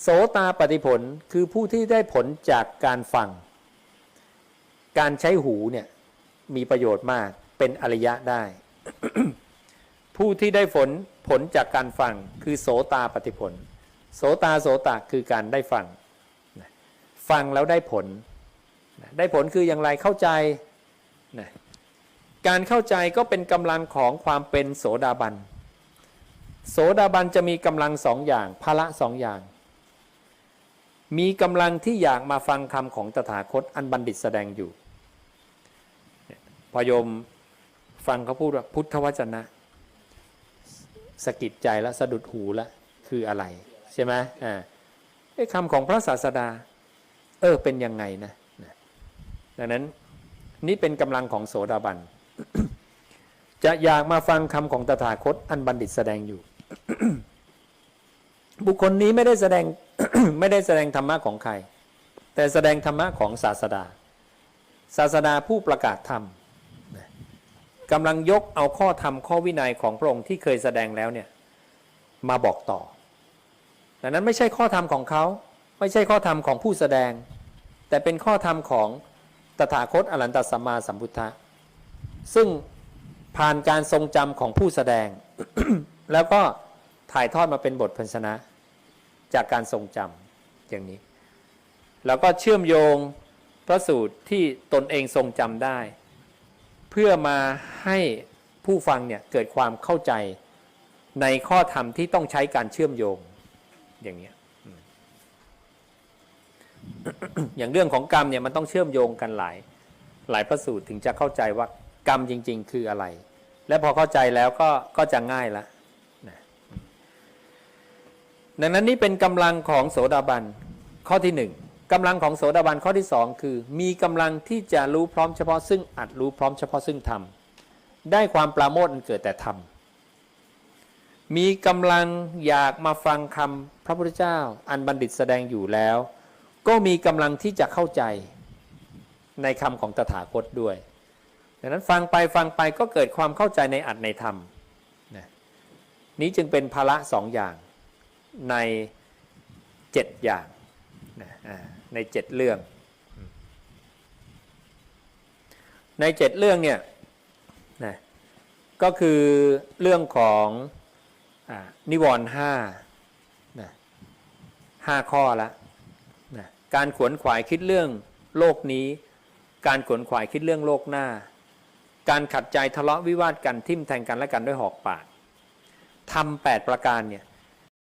โสตาปฏิผลคือผู้ที่ได้ผลจากการฟัง การใช้หูเนี่ยมีประโยชน์มากเป็นอริยะได้ ผู้ที่ได้ผลผลจากการฟังคือโสตาปฏิผล โสตาโสตะคือการได้ฟัง ฟังแล้วได้ผล ได้ผลคืออย่างไรเข้าใจ การเข้าใจก็เป็นกำลังของความเป็นโสดาบัน โสดาบันจะมีกำลังสองอย่างพละสองอย่าง มีกำลังที่อยากมาฟังคำของตถาคตอันบัณฑิตแสดงอยู่เนี่ยพอโยมฟังเขาพูดว่าพุทธวจนะสะกิดใจแล้วสะดุดหูแล้วคืออะไรใช่ไหมอ่าไอ้คำของพระศาสดา เออเป็นยังไงนะนะดังนั้นนี่เป็นกำลังของโสดาบัน จะอยากมาฟังคำของตถาคตอันบัณฑิตแสดงอยู่ บุคคลนี้ไม่ได้แสดง ไม่ได้แสดงธรรมะของใคร แต่แสดงธรรมะของศาสดา ศาสดาผู้ประกาศธรรมกำลังยกเอาข้อธรรมข้อวินัยของพระองค์ที่เคยแสดงแล้วเนี่ยมาบอกต่อดังนั้นไม่ใช่ข้อธรรมของเขา ไม่ใช่ข้อธรรมของผู้แสดง แต่เป็นข้อธรรมของตถาคตอรันตสัมมาสัมพุทธะซึ่งผ่านการทรงจำของผู้แสดง แล้วก็ถ่ายทอดมาเป็นบทพันชนะ จากการทรงจำอย่างนี้ แล้วก็เชื่อมโยงพระสูตรที่ตนเองทรงจำได้ เพื่อมาให้ผู้ฟังเนี่ยเกิดความเข้าใจในข้อธรรมที่ต้องใช้การเชื่อมโยงอย่างนี้อย่างเรื่องของกรรมเนี่ยมันต้องเชื่อมโยงกันหลายหลายพระสูตรถึงจะเข้าใจว่ากรรมจริง ๆ คืออะไร และพอเข้าใจแล้วก็ก็จะง่ายละ ดังนั้นนี่เป็นกำลังของโสดาบันข้อที่หนึ่งกำลังของโสดาบันข้อที่สองคือ มีกำลังที่จะรู้พร้อมเฉพาะซึ่งอัดรู้พร้อมเฉพาะซึ่งธรรมได้ความปราโมทอันเกิดแต่ธรรมมีกำลังอยากมาฟังคำพระพุทธเจ้า อันบัณฑิตแสดงอยู่แล้ว ก็มีกำลังที่จะเข้าใจในคำของตถาคตด้วยดังนั้นฟังไปฟังไปก็เกิดความเข้าใจในอัดในธรรมนะนี้จึงเป็นภาระสองอย่าง ในเจ็ดอย่างในเจ็ดเรื่อง ในเจ็ดเรื่องเนี่ยนะก็คือเรื่องของอนิวรณ์ห้านะห้าข้อละนะการขวนขวายคิดเรื่องโลกนี้ การขวนขวายคิดเรื่องโลกหน้า การขัดใจทะเลาะวิวาทกันทิ่มแทงกันและกันด้วยหอกปากทำแปดประการเนี่ย